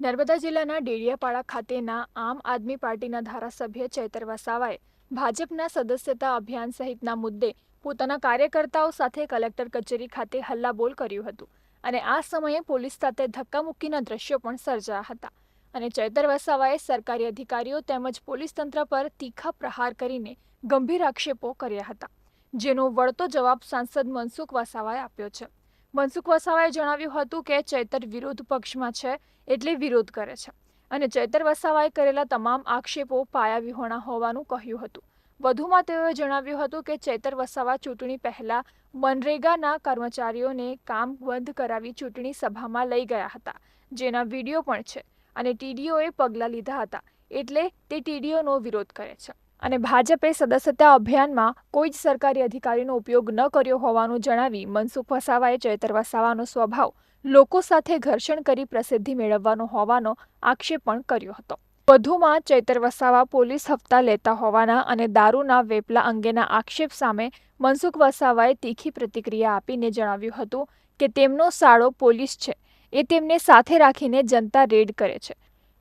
નર્મદા જિલ્લાના ડેડિયાપાડા ખાતેના આમ આદમી પાર્ટીના ધારાસભ્ય ચૈતર વસાવાએ ભાજપના સદસ્યતા અભિયાન સહિતના મુદ્દે પોતાના કાર્યકર્તાઓ સાથે કલેક્ટર કચેરી ખાતે હલ્લાબોલ કર્યું હતું અને આ સમયે પોલીસ સાથે ધક્કામુક્કીના દ્રશ્યો પણ સર્જાયા હતા. અને ચૈતર વસાવાએ સરકારી અધિકારીઓ તેમજ પોલીસ તંત્ર પર તીખા પ્રહાર કરીને ગંભીર આક્ષેપો કર્યા હતા, જેનો વળતો જવાબ સાંસદ મનસુખ વસાવાએ આપ્યો છે. મનસુખ વસાવાએ જણાવ્યું હતું કે ચૈતર વિરોધ પક્ષમાં છે એટલે વિરોધ કરે છે. અને ચૈતર વસાવાએ કરેલા તમામ આક્ષેપો પાયાવિહોણા હોવાનું કહ્યું હતું. વધુમાં તેઓએ જણાવ્યું હતું કે ચૈતર વસાવા ચૂંટણી પહેલા મનરેગાના કર્મચારીઓને કામ બંધ કરાવી ચૂંટણી સભામાં લઈ ગયા હતા. જેના વીડિયો પણ છે. અને ટીડીઓએ પગલાં લીધા હતા. એટલે તે ટીડીઓનો વિરોધ કરે છે. અને ભાજપે સદસ્યતા અભિયાનમાં કોઈ જ સરકારી અધિકારીનો ઉપયોગ ન કર્યો હોવાનું જણાવી મનસુખ વસાવાએ ચૈતર વસાવાનો સ્વભાવ લોકો સાથે ઘર્ષણ કરી પ્રસિદ્ધિ મેળવવાનો હોવાનો આક્ષેપ પણ કર્યો હતો. વધુમાં ચૈતર વસાવા પોલીસ હપ્તા લેતા હોવાના અને દારૂના વેપલા અંગેના આક્ષેપ સામે મનસુખ વસાવાએ તીખી પ્રતિક્રિયા આપીને જણાવ્યું હતું કે તેમનો સાળો પોલીસ છે. એ તેમને સાથે રાખીને જનતા રેડ કરે છે.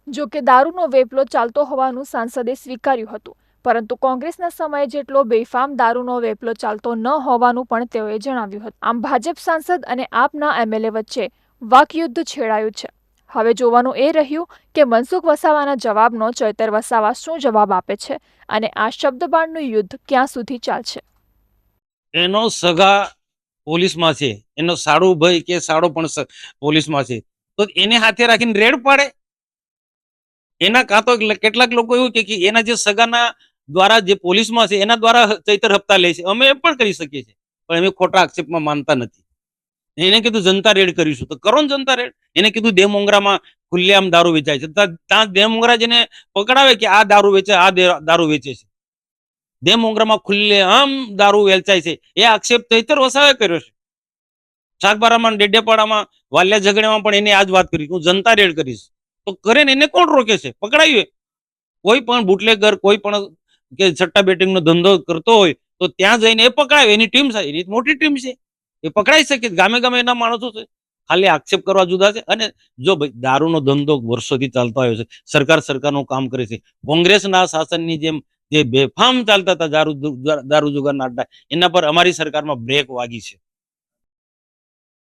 જો કે દારૂનો વેપલો ચાલતો હોવાનું સાંસદે સ્વીકાર્યું હતું. પરંતુ કોંગ્રેસના સમયે જેટલો બેફામ દારૂનો વેપલો ચાલતો ન હોવાનું પણ તેઓએ જણાવ્યું હતું. આમ ભાજપ સાંસદ અને આપના એમએલએ વચ્ચે વાકયુદ્ધ છેડાયું છે. હવે જોવાનું એ રહ્યું કે મનસુખ વસાવાના જવાબનો ચૈતર વસાવા શું જવાબ આપે છે અને આ શબ્દબાણનું યુદ્ધ ક્યાં સુધી ચાલશે? એનો સગા પોલીસમાં છે. એનો સાડુ ભાઈ કે સાડો પણ પોલીસમાં છે. તો એને હાથે રાખીને રેડ પાડે? એના કાં તો કેટલાક લોકો એવું કે એના જે સગાના દ્વારા જે પોલીસમાં છે, એના દ્વારા ચૈતર હપ્તા લે છે. અમે એ પણ કરી શકીએ છીએ, પણ અમે ખોટા આક્ષેપમાં માનતા નથી. એને કીધું, જનતા રેડ કરીશું. તો કરો ને જનતા રેડ? એને કીધું દેમોંગરામાં ખુલ્લેઆમ દારૂ વેચાય છે. ત્યાં દેમોંગરા જેને પકડાવે કે આ દારૂ વેચે, આ દારૂ વેચે છે. દેમોંગરામાં ખુલ્લે આમ દારૂ વેચાય છે. એ આક્ષેપ ચૈતર વસાવે કર્યો છે. સાગબારામાં ડેડેપાડામાં વાલિયા ઝઘડિયામાં પણ એને આ જ વાત કરી. હું જનતા રેડ કરીશ. તો કરે ને એને કોણ રોકે છે? પકડાયું કોઈ પણ બુટલેગર, કોઈ પણ કે સટ્ટા બેટિંગ નો ધંધો કરતો હોય તો ત્યાં જઈને એ પકડાય. એની ટીમ છે, એની મોટી ટીમ છે. એ પકડાઈ શકે ગામે ગામે એના માણસો છે. ખાલી આક્ષેપ કરવા જુદા છે. અને જો ભાઈ દારૂનો ધંધો વર્ષોથી ચાલતો આવ્યો છે, સરકાર સરકારનું કામ કરે છે, કોંગ્રેસના શાસનની જેમ જે બેફામ ચાલતા હતા દારૂ દારૂ જુગારના અડ્ડા એના પર અમારી સરકારમાં બ્રેક વાગી છે.